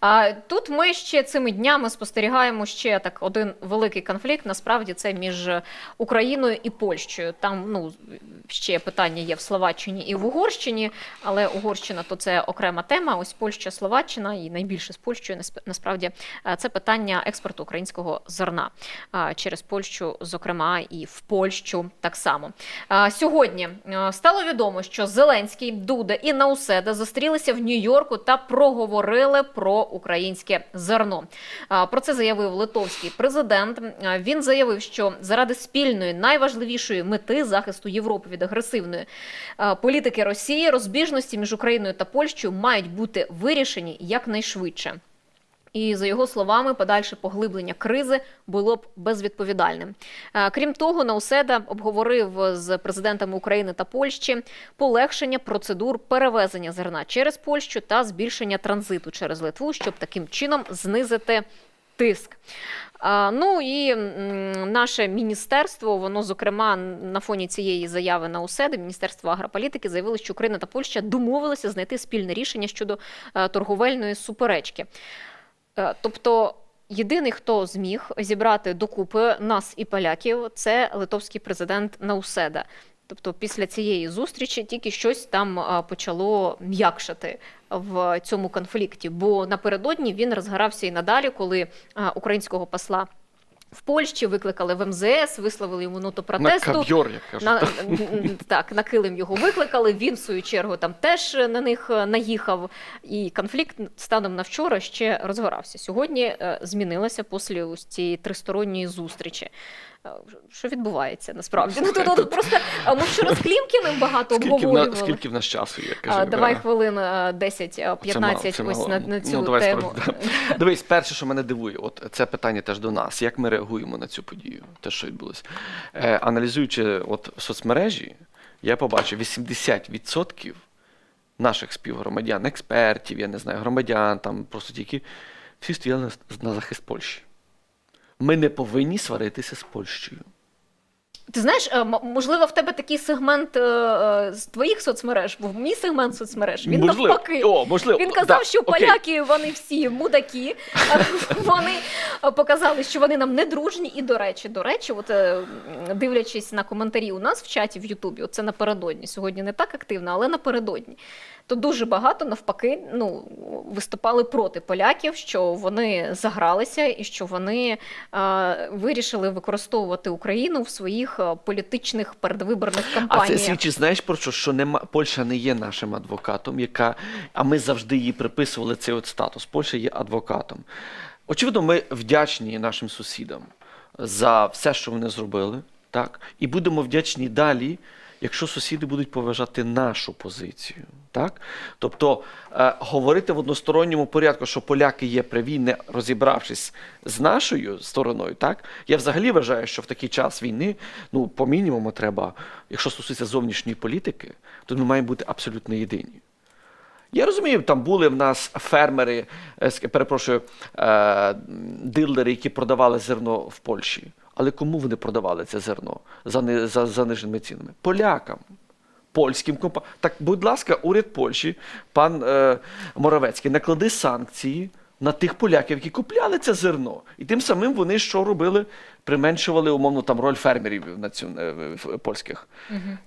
А тут ми ще цими днями спостерігаємо ще так один великий конфлікт. Насправді це між Україною і Польщею. Там ну ще питання є в Словаччині і в Угорщині, але Угорщина то це окрема тема. Ось Польща, Словаччина і найбільше з Польщею насп- насправді е, це питання експорту українського зерна через Польщу, зокрема, і в Польщу так само. Сьогодні е, стало відомо, що Зеленський, Дуда і Науседа зустрілися в Нью-Йорку та проговорили про українське зерно. Про це заявив литовський президент. Він заявив, що заради спільної найважливішої мети захисту Європи від агресивної політики Росії розбіжності між Україною та Польщею мають бути вирішені якнайшвидше. І за його словами, подальше поглиблення кризи було б безвідповідальним. Е, Крім того, Науседа обговорив з президентами України та Польщі полегшення процедур перевезення зерна через Польщу та збільшення транзиту через Литву, щоб таким чином знизити тиск. Ну і наше міністерство, воно зокрема на фоні цієї заяви на УСЕДи, Міністерство агрополітики, заявило, що Україна та Польща домовилися знайти спільне рішення щодо е, торговельної суперечки. Е, Тобто. Єдиний, хто зміг зібрати докупи нас і поляків, це литовський президент Науседа. Тобто, після цієї зустрічі тільки щось там почало м'якшати в цьому конфлікті. Бо напередодні він розгорався і надалі, коли українського посла в Польщі викликали в МЗС, висловили йому ноту На протесту. кав'йор, як кажуть. На, так, на килим його викликали. Він, в свою чергу, там теж на них е, наїхав. І конфлікт станом на вчора ще розгорався. Сьогодні змінилася змінилося після цієї тристоронньої зустрічі. Е, Що відбувається насправді? Ну, тут, тут просто е, ми вчора з Клімкіним багато Скільки в, обговорювали. на, скільки в нас часу є? А, Кажи, давай да. хвилин е, 10-15 ось на, на Ну, давай тему. Дивись, перше, що мене дивує, от це питання теж до нас. Як ми реагуємо на цю подію, те, що відбулося. Е, аналізуючи от соцмережі, я побачив 80% наших співгромадян, експертів, я не знаю, громадян, там просто тільки всі стояли на, на захист Польщі. Ми не повинні сваритися з Польщею. Ти знаєш, е, можливо, в тебе такий сегмент е, е, з твоїх соцмереж, бо мій сегмент соцмереж він можливо. навпаки. О, можливо. Він Да, казав, що окей. поляки вони всі мудаки. Вони показали, що вони нам не дружні. І до речі, до речі, от дивлячись на коментарі у нас в чаті в Ютубі, це напередодні. Сьогодні не так активно, але напередодні. То дуже багато навпаки ну, виступали проти поляків, що вони загралися і що вони е, вирішили використовувати Україну в своїх е, політичних передвиборних А кампаніях. це свідчить, знаєш про що? Що нема Польща не є нашим адвокатом, яка а ми завжди їй приписували цей от статус. Польща є адвокатом. Очевидно, ми вдячні нашим сусідам за все, що вони зробили, так і будемо вдячні далі. Якщо сусіди будуть поважати нашу позицію, так тобто е, говорити в односторонньому порядку, що поляки є праві, не розібравшись з нашою стороною, так я взагалі вважаю, що в такий час війни, ну по мінімуму, треба, якщо стосується зовнішньої політики, то ми маємо бути абсолютно єдині. Я розумію, там були в нас фермери, е, перепрошую, е, дилери, які продавали зерно в Польщі. Але кому вони продавали це зерно за, за заниженими цінами? Полякам, польським компаніям. Так, будь ласка, уряд Польщі, пан е, Моровецький, наклади санкції на тих поляків, які купляли це зерно. І тим самим вони що робили? Применшували умовно там роль фермерів на цю, е, в- польських.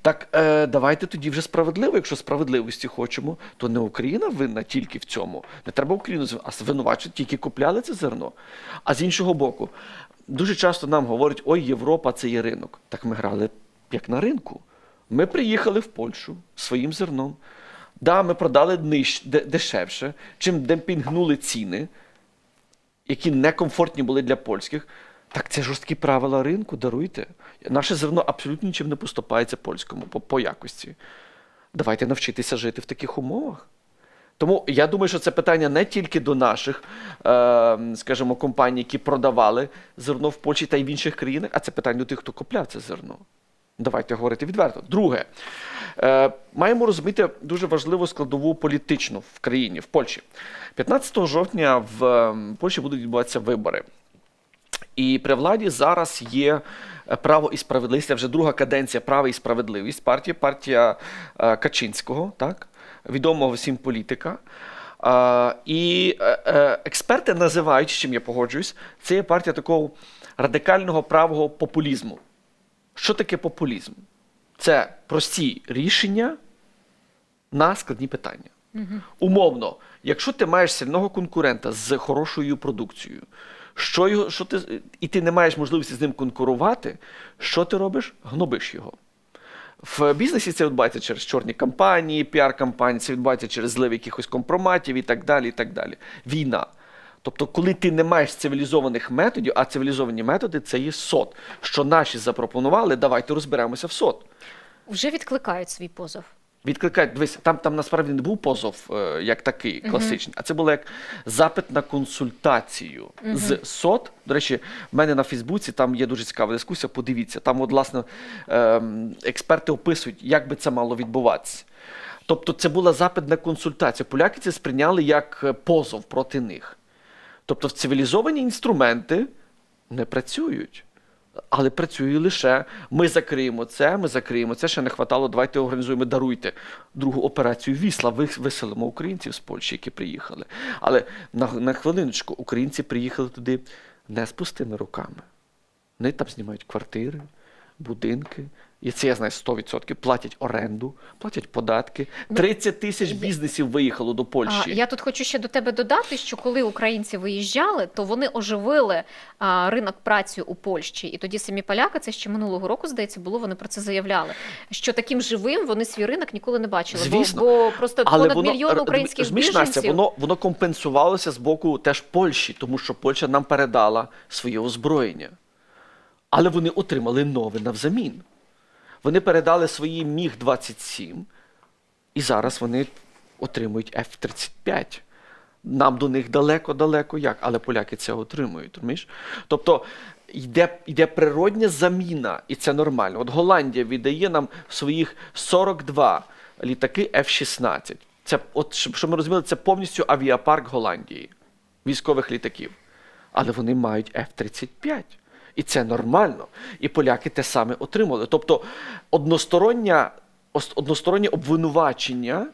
Так е, давайте тоді вже справедливо. Якщо справедливості хочемо, то не Україна винна тільки в цьому. Не треба Україну а звинувачувати, тільки купляли це зерно. А з іншого боку, дуже часто нам говорять, ой, Європа це є ринок. Так ми грали як на ринку. Ми приїхали в Польщу своїм зерном. Да, ми продали ниж, дешевше, чим демпінгнули ціни, які некомфортні були для польських. Так це жорсткі правила ринку, даруйте. Наше зерно абсолютно нічим не поступається польському по, по якості. Давайте навчитися жити в таких умовах. Тому я думаю, що це питання не тільки до наших, е, скажімо, компаній, які продавали зерно в Польщі та й в інших країнах, а це питання до тих, хто купляв це зерно. Давайте говорити відверто. Друге, е, маємо розуміти дуже важливу складову політичну в країні, в Польщі. 15 жовтня в ем, Польщі будуть відбуватися вибори. І при владі зараз є е, право і справедливість. Це вже друга каденція право і справедливість. Партія, партія е, Качинського, так, відомого всім політика. І е, експерти називають, з чим я погоджуюсь, це є партія такого радикального правого популізму. Що таке популізм? Це прості рішення на складні питання. Умовно, якщо ти маєш сильного конкурента з хорошою продукцією, що його, що ти, і ти не маєш можливості з ним конкурувати, що ти робиш? Гнобиш його. В бізнесі це відбувається через чорні кампанії, піар-кампанії, це відбувається через злив якихось компроматів і так далі. і так далі. Війна. Тобто, коли ти не маєш цивілізованих методів, а цивілізовані методи це є СОТ. Що наші запропонували, давайте розберемося в СОТ. Вже відкликають свій позов. Відкликають, дивись, там, там насправді не був позов е, як такий класичний, а це було як запит на консультацію з СОТ. До речі, в мене на Фейсбуці там є дуже цікава дискусія. Подивіться, там, от, власне, ем, експерти описують, як би це мало відбуватися. Тобто, це була запит на консультацію. Поляки це сприйняли як е, позов проти них. Тобто, цивілізовані інструменти не працюють. Але працює лише ми закриємо це, ми закриємо це. Ще не хватало. Давайте організуємо, даруйте другу операцію Вісла. Виселимо українців з Польщі, які приїхали. Але на, на хвилиночку українці приїхали туди не з пустими руками. Вони там знімають квартири, будинки. І це я знаю 100%. Платять оренду, платять податки. 30 тисяч бізнесів виїхало до Польщі. А, я тут хочу ще до тебе додати, що коли українці виїжджали, то вони оживили а, ринок праці у Польщі. І тоді самі поляки, це ще минулого року, здається, було, вони про це заявляли. Що таким живим вони свій ринок ніколи не бачили. Звісно. Бо, бо просто понад мільйон р- українських розумієш, Настя, воно, воно компенсувалося з боку теж Польщі, тому що Польща нам передала своє озброєння. Але вони отримали нове навзамін. Вони передали свої Міг-27, і зараз вони отримують F-35. Нам до них далеко-далеко як, але поляки це отримують. Розумієш? Тобто йде, йде природня заміна, і це нормально. От Голландія віддає нам своїх 42 літаки F-16. Це, от, щоб, ми розуміли, це повністю авіапарк Голландії, військових літаків. Але вони мають F-35. І це нормально. І поляки те саме отримали. Тобто одностороння, одностороннє обвинувачення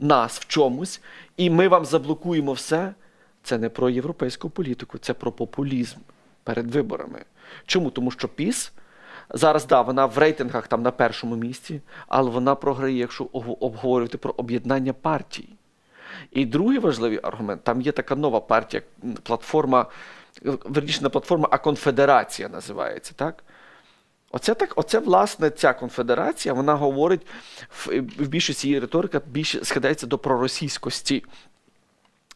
нас в чомусь, і ми вам заблокуємо все. Це не про європейську політику, це про популізм перед виборами. Чому? Тому що ПІС зараз, да, вона в рейтингах там на першому місці, але вона програє, якщо обговорювати про об'єднання партій. І другий важливий аргумент: там є така нова партія, платформа, верніше не платформа, а конфедерація називається, так? Оце так, оце власне ця конфедерація, вона говорить в, більшості її риторика більше схидається до проросійськості.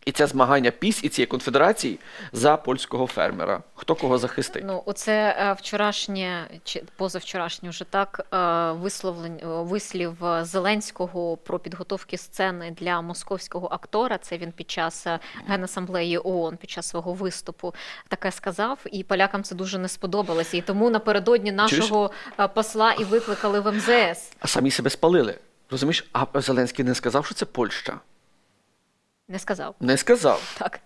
І це змагання піс і цієї конфедерації за польського фермера. Хто кого захистить? Ну, оце е, вчорашнє чи позавчорашнє вже так е, висловлень, е, вислів Зеленського про підготовки сцени для московського актора. Це він під час генасамблеї ООН, під час свого виступу таке сказав. І полякам це дуже не сподобалося. І тому напередодні нашого е, посла і викликали в МЗС. А самі себе спалили. Розумієш, а Зеленський не сказав, що це Польща. Не сказав Не сказав. так.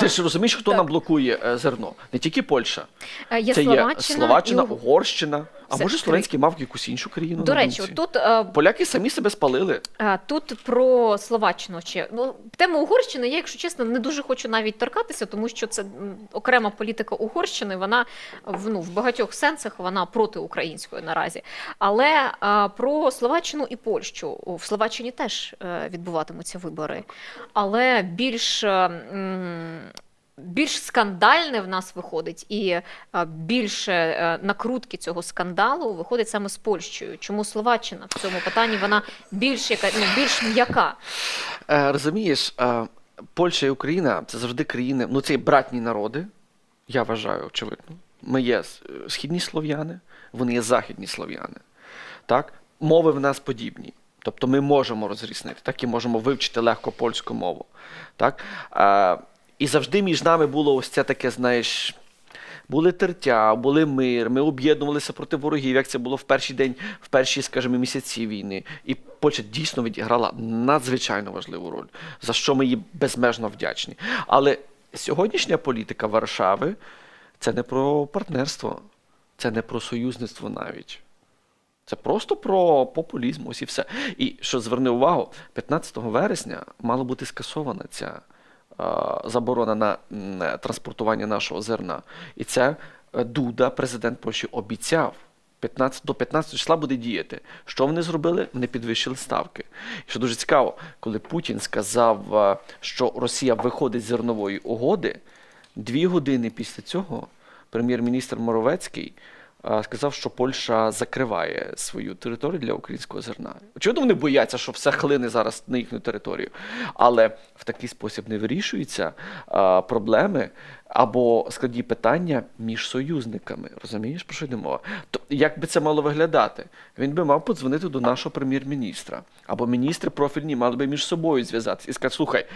Ти ж розумієш, хто так. нам блокує е, зерно? Не тільки Польща. Е, Є це Словаччина, є Словаччина, і Угорщина. А Це може. Словенський мав якусь іншу країну? До на речі, думці? тут е, Поляки самі себе спалили. А, Тут про Словаччину ще ну тему Угорщини. Я, якщо чесно, не дуже хочу навіть торкатися, тому що це м, окрема політика Угорщини. Вона в ну в багатьох сенсах вона проти української наразі. Але а, про Словаччину і Польщу в Словаччині теж е, відбуватимуться вибори, але більш. е, м, більш скандальне в нас виходить, і е, більше е, накрутки цього скандалу виходить саме з Польщею. Чому Словаччина в цьому питанні вона більш яка ну більш м'яка? Е, розумієш, Польща і Україна це завжди країни, ну це братні народи, я вважаю, очевидно. Ми є східні слов'яни, вони є західні слов'яни. Так? Мови в нас подібні. Тобто ми можемо розрізнити, так і можемо вивчити легко польську мову. Так? І завжди між нами було ось це таке, знаєш. Були тертя, були мир, ми об'єднувалися проти ворогів, як це було в перший день, в перші, скажімо, місяці війни. І Польща дійсно відіграла надзвичайно важливу роль, за що ми їй безмежно вдячні. Але сьогоднішня політика Варшави це не про партнерство, це не про союзництво навіть. Це просто про популізм, ось і все. І що зверни увагу, 15 вересня мала бути скасована ця заборона на е, транспортування нашого зерна. І це е, Дуда, президент Польщі, обіцяв. 15, до 15 числа буде діяти. Що вони зробили? Вони підвищили ставки. І що дуже цікаво, коли Путін сказав, е, що Росія виходить з зернової угоди, дві години після цього прем'єр-міністр Моровецький е, сказав, що Польща закриває свою територію для українського зерна. Очевидно, вони бояться, що все хлине зараз на їхню територію. Але в такий спосіб не вирішуються проблеми або складні питання між союзниками. Розумієш, про що йде мова? То як би це мало виглядати? Він би мав подзвонити до нашого прем'єр-міністра, або міністри профільні мали би між собою зв'язатися і сказати: слухай.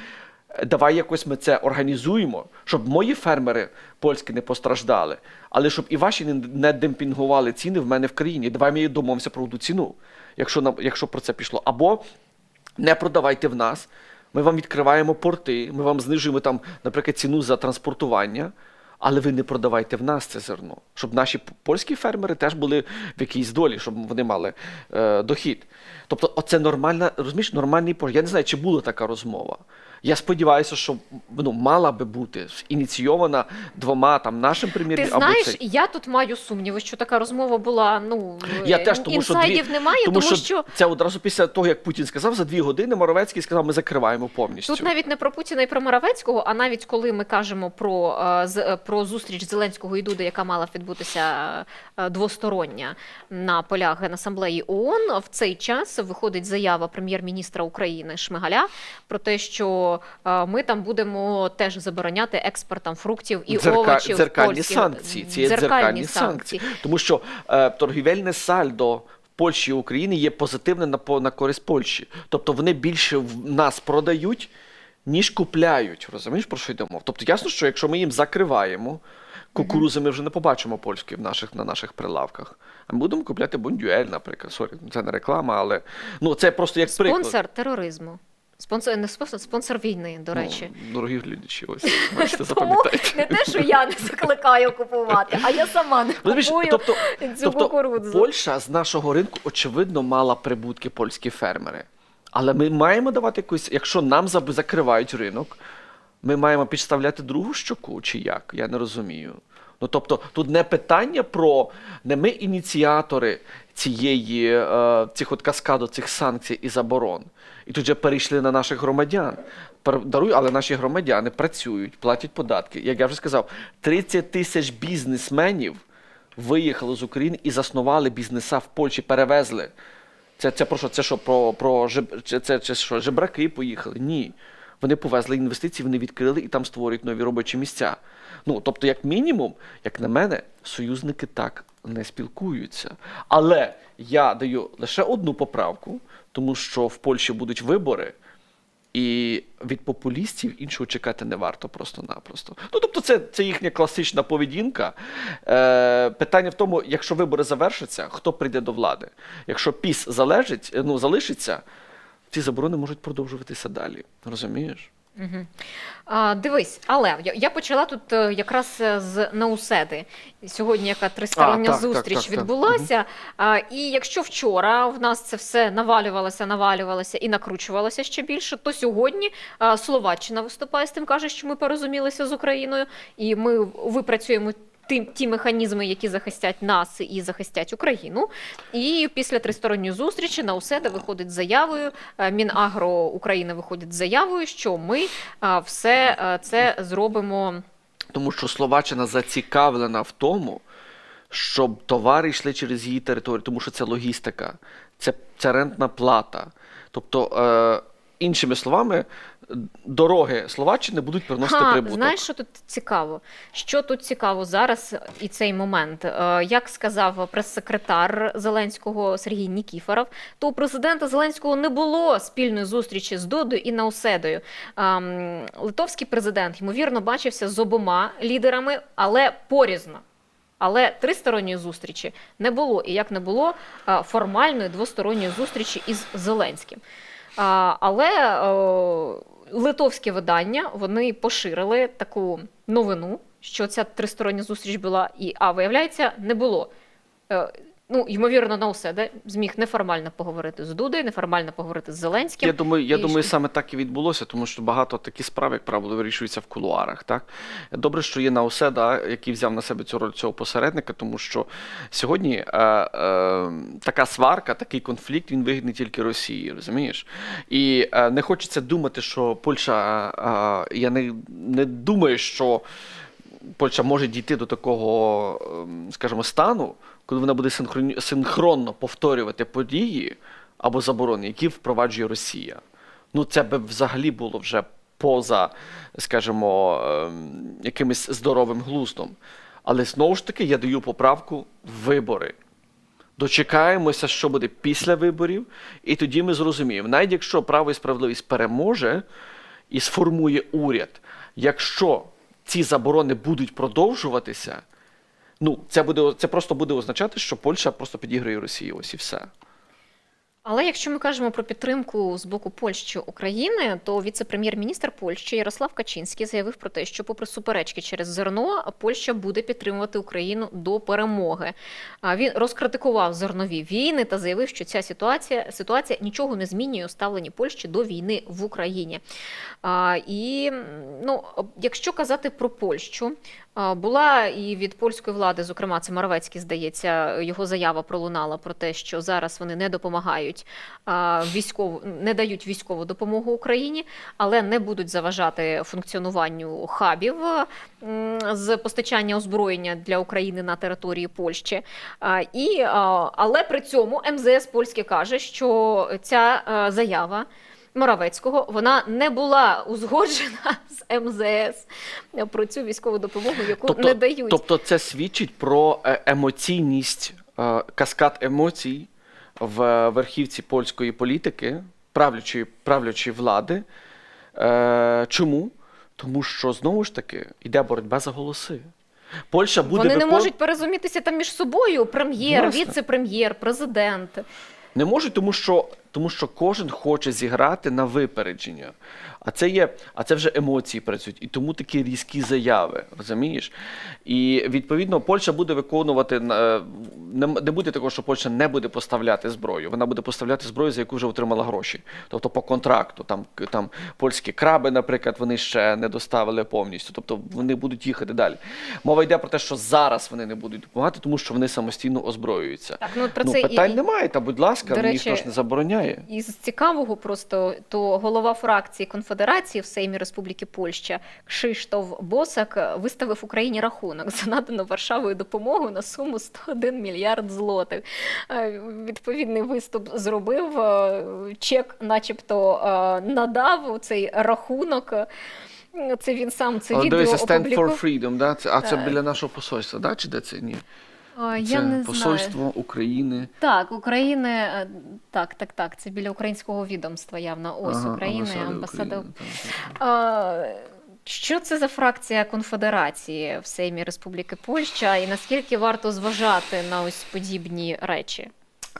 Давай якось ми це організуємо, щоб мої фермери польські не постраждали, але щоб і ваші не, демпінгували ціни в мене в країні. Давай ми домовимося про ту ціну, якщо нам, якщо про це пішло. Або не продавайте в нас. Ми вам відкриваємо порти, ми вам знижуємо там, наприклад, ціну за транспортування, але ви не продавайте в нас це зерно, щоб наші польські фермери теж були в якійсь долі, щоб вони мали е, дохід. Тобто, оце нормальна, розумієш, нормальний пор. Я не знаю, чи була така розмова. Я сподіваюся, що ну, мала би бути ініційована двома там нашим Ти прем'єром знаєш, цей. я тут маю сумніви, що така розмова була. Ну Я е, теж, тому що дві- немає, тому, тому, що, це одразу після того, як Путін сказав, за дві години Моровецький сказав, ми закриваємо повністю. Тут навіть не про Путіна і про Моравецького, а навіть коли ми кажемо про, е, е, про зустріч Зеленського і Дуди, яка мала відбутися двостороння на полях Генасамблеї ООН, в цей час виходить заява прем'єр-міністра України Шмигаля про те, що е, ми там будемо теж забороняти експорт там, фруктів і Дзерка- овочів. дзеркальні польських. санкції. Ці є дзеркальні, санкції. Тому що е, торгівельне сальдо в Польщі і Україні є позитивне на, на користь Польщі. Тобто вони більше в нас продають, ніж купляють. Розумієш, про що йдемо? Тобто ясно, що якщо ми їм закриваємо, кукурузи ми вже не побачимо польські в наших, на наших прилавках. А ми будемо купляти бондюель, наприклад. Сорі, це не реклама, але ну, це просто як приклад. Спонсор тероризму. Спонсор не спонсор, спонсор війни, до речі. Ну, дорогі глядачі, ось бачите, запам'ятайте. не те, що я не закликаю купувати, а я сама не купую тобто, цю тобто кукурудзу. Польща з нашого ринку очевидно мала прибутки польські фермери. Але ми маємо давати якусь, якщо нам закривають ринок, ми маємо підставляти другу щоку, чи як? Я не розумію. Ну тобто, тут не питання про не ми ініціатори цієї е, цих от каскаду цих санкцій і заборон. І тут же перейшли на наших громадян. Даруй, але наші громадяни працюють, платять податки. Як я вже сказав, 30 тисяч бізнесменів виїхали з України і заснували бізнеса в Польщі, перевезли. Це, це про що? Це що, про, про жеб, це, це що, жебраки поїхали? Ні. Вони повезли інвестиції, вони відкрили і там створюють нові робочі місця. Ну, тобто, як мінімум, як на мене, союзники так не спілкуються. Але я даю лише одну поправку, тому що в Польщі будуть вибори, і від популістів іншого чекати не варто просто-напросто. Ну, тобто, це, це їхня класична поведінка. Е, питання в тому, якщо вибори завершаться, хто прийде до влади. Якщо піс залежить, ну, залишиться, ці заборони можуть продовжуватися далі. Розумієш? Мгм. А, дивись, але я, я почала тут е, якраз е, з Науседи. Сьогодні яка тристороння так, так, зустріч так, так. відбулася. А, і якщо вчора в нас це все навалювалося, навалювалося і накручувалося ще більше, то сьогодні а, Словаччина виступає з тим, каже, що ми порозумілися з Україною, і ми випрацюємо. Ті, ті механізми, які захистять нас і захистять Україну, і після тристоронньої зустрічі Науседа виходить з заявою. е, Мінагро України виходить з заявою, що ми все е, це зробимо. Тому що Словаччина зацікавлена в тому, щоб товари йшли через її територію, тому що це логістика, це, це рентна плата. Тобто, е, іншими словами, дороги Словаччини будуть приносити Ха, прибуток. знаєш, що тут цікаво? Що тут цікаво зараз і цей момент? Е, Як сказав прес-секретар Зеленського Сергій Нікіфоров, то у президента Зеленського не було спільної зустрічі з Додою і Науседою. Ем, Литовський президент ймовірно бачився з обома лідерами, але порізно. Але тристоронньої зустрічі не було. І як не було е, формальної двосторонньої зустрічі із Зеленським. Але е, литовське видання вони поширили таку новину, що ця тристороння зустріч була, і а виявляється, не було. Е, ну, ймовірно, на усе, де зміг неформально поговорити з Дудою, неформально поговорити з Зеленським. Я думаю, я І думаю, саме так і відбулося, тому що багато такі справи, як правило, вирішуються в кулуарах. Так добре, що є Наусе, да, який взяв на себе цю роль цього посередника, тому що сьогодні е, е, така сварка, такий конфлікт він вигідний тільки Росії, розумієш? І е, не хочеться думати, що Польща. Е, я не, не думаю, що. Польща може дійти до такого, ем, скажімо, стану, коли вона буде синхронно повторювати події або заборони, які впроваджує Росія. Ну, це би взагалі було вже поза, скажімо, ем, якимось здоровим глуздом. Але знову ж таки я даю поправку вибори. Дочекаємося, що буде після виборів, і тоді ми зрозуміємо, навіть якщо право і справедливість переможе і сформує уряд, якщо ці заборони будуть продовжуватися, ну це буде це просто буде означати, що Польща просто підіграє Росії. Ось і все. Але якщо ми кажемо про підтримку з боку Польщі України, то віце-прем'єр-міністр Польщі Ярослав Качинський заявив про те, що, попри суперечки через зерно, Польща буде підтримувати Україну до перемоги. Він розкритикував зернові війни та заявив, що ця ситуація ситуація нічого не змінює у ставленні Польщі до війни в Україні. І ну, якщо казати про Польщу, була і від польської влади, зокрема, це Моровецький, здається, його заява пролунала про те, що зараз вони не допомагають військову, не дають військову допомогу Україні, але не будуть заважати функціонуванню хабів з постачання озброєння для України на території Польщі. І, але при цьому МЗС польське каже, що ця заява. Моравецького вона не була узгоджена з МЗС про цю військову допомогу, яку не дають. Тобто це свідчить про е, емоційність, е, каскад емоцій в верхівці польської політики, правлячої, правлячої влади. Е, Чому? Тому що знову ж таки йде боротьба за голоси. Польща буде Вони не викон- можуть перезумітися там між собою. Прем'єр, віце-прем'єр, президент. Не можуть, тому що, тому що кожен хоче зіграти на випередження. А це є, а це вже емоції працюють. І тому такі різкі заяви, розумієш? І відповідно Польща буде виконувати е, не, буде такого, що Польща не буде поставляти зброю. Вона буде поставляти зброю, за яку вже отримала гроші. Тобто по контракту. Там, там польські краби, наприклад, вони ще не доставили повністю. Тобто вони будуть їхати далі. Мова йде про те, що зараз вони не будуть допомагати, тому що вони самостійно озброюються. Так, ну про ну, це питань і, немає, та будь ласка, До речі, ніхто ж не забороняє. із цікавого просто то голова фракції конфедерації в Сеймі Республіки Польща Кшиштоф Босак виставив Україні рахунок за надану Варшавою допомогу на суму 101 мільярд злотих. Е, Відповідний виступ зробив. е, Чек, начебто, е, надав цей рахунок. Це він сам це відео Stand for. Freedom, да? це, а це біля нашого посольства, да? чи де це? Ні. Це Я не знаю. посольство України. Так, України, е, так, так, так. Це біля українського відомства явно. Ось Ага, України, амбасада. України, так, так, так. Що це за фракція конфедерації в Сеймі Республіки Польща, і наскільки варто зважати на ось подібні речі?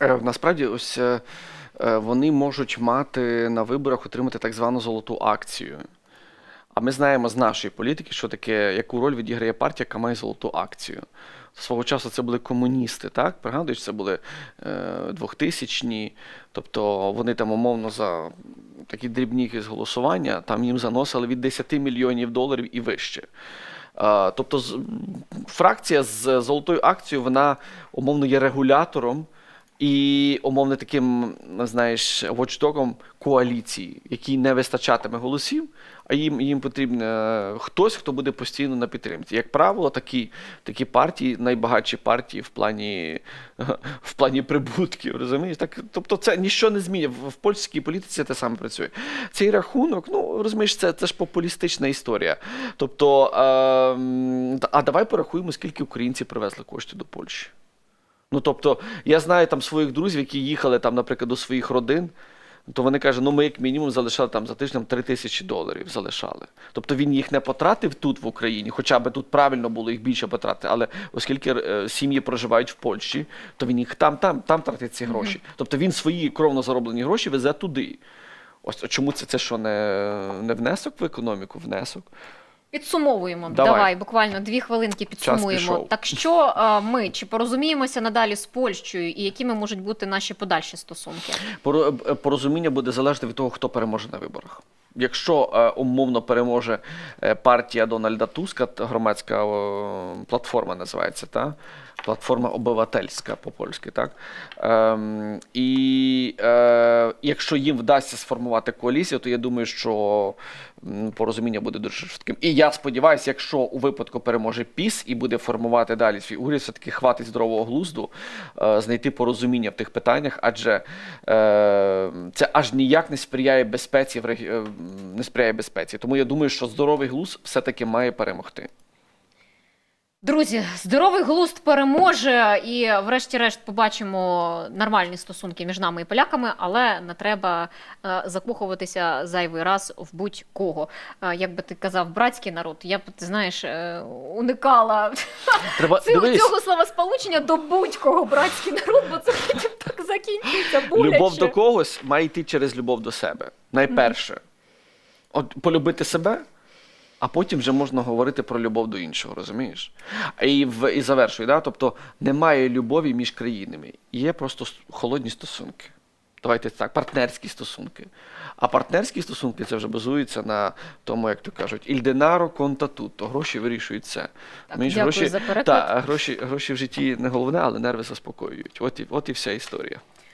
Е, Насправді, ось е, вони можуть мати на виборах отримати так звану золоту акцію. А ми знаємо з нашої політики, що таке, яку роль відіграє партія, яка має золоту акцію. Свого часу це були комуністи, так? Пригадуєш, це були е, тобто вони там умовно за такі дрібні з голосування, там їм заносили від 10 мільйонів доларів і вище. Тобто фракція з золотою акцією, вона умовно є регулятором і умовно таким, знаєш, watchdogом коаліції, якій не вистачатиме голосів, а їм, їм потрібен е, хтось, хто буде постійно на підтримці. Як правило, такі, такі партії, найбагатші партії в плані, в плані прибутків, розумієш? Так, тобто це нічого не змінює. В, польській політиці те саме працює. Цей рахунок, ну розумієш, це, це ж популістична історія. Тобто, ем, а давай порахуємо, скільки українці привезли коштів до Польщі. Ну, тобто, я знаю там своїх друзів, які їхали там, наприклад, до своїх родин, то вони кажуть, ну ми як мінімум залишали там за тиждень 3 тисячі доларів залишали. Тобто він їх не потратив тут в Україні, хоча би тут правильно було їх більше потратити, але оскільки е, сім'ї проживають в Польщі, то він їх там, там, там тратить ці гроші. Тобто він свої кровно зароблені гроші везе туди. Ось чому це, це що не, не внесок в економіку? Внесок. Підсумовуємо. Давай. Давай. буквально дві хвилинки підсумуємо. Так що е, ми чи порозуміємося надалі з Польщею, і якими можуть бути наші подальші стосунки? Е, Порозуміння буде залежати від того, хто переможе на виборах. Якщо е, умовно переможе партія Дональда Туска, громадська платформа називається, та? платформа обивательська по-польськи, так? Ем, і е, якщо їм вдасться сформувати коаліцію, то я думаю, що порозуміння буде дуже швидким. І я сподіваюся, якщо у випадку переможе ПІС і буде формувати далі свій уряд, все-таки хватить здорового глузду е, знайти порозуміння в тих питаннях, адже е, це аж ніяк не сприяє безпеці е, не сприяє безпеці. Тому я думаю, що здоровий глузд все-таки має перемогти. Друзі, здоровий глузд переможе, і врешті-решт побачимо нормальні стосунки між нами і поляками, але не треба е, закохуватися зайвий раз в будь-кого. Е, як би ти казав, братський народ, я б ти знаєш, е, уникала Треба цього, цього словосполучення до будь-кого братський народ, бо це потім так закінчується. Боляче. любов до когось має йти через любов до себе. Найперше, от полюбити себе. А потім вже можна говорити про любов до іншого, розумієш? І, в, і завершую, да? тобто немає любові між країнами, є просто холодні стосунки. Давайте так, партнерські стосунки. А партнерські стосунки це вже базується на тому, як то кажуть, ільденаро конта tutto. Гроші вирішують все. Так, дякую гроші, за переклад. та, гроші, гроші в житті не головне, але нерви заспокоюють. От і, от і вся історія.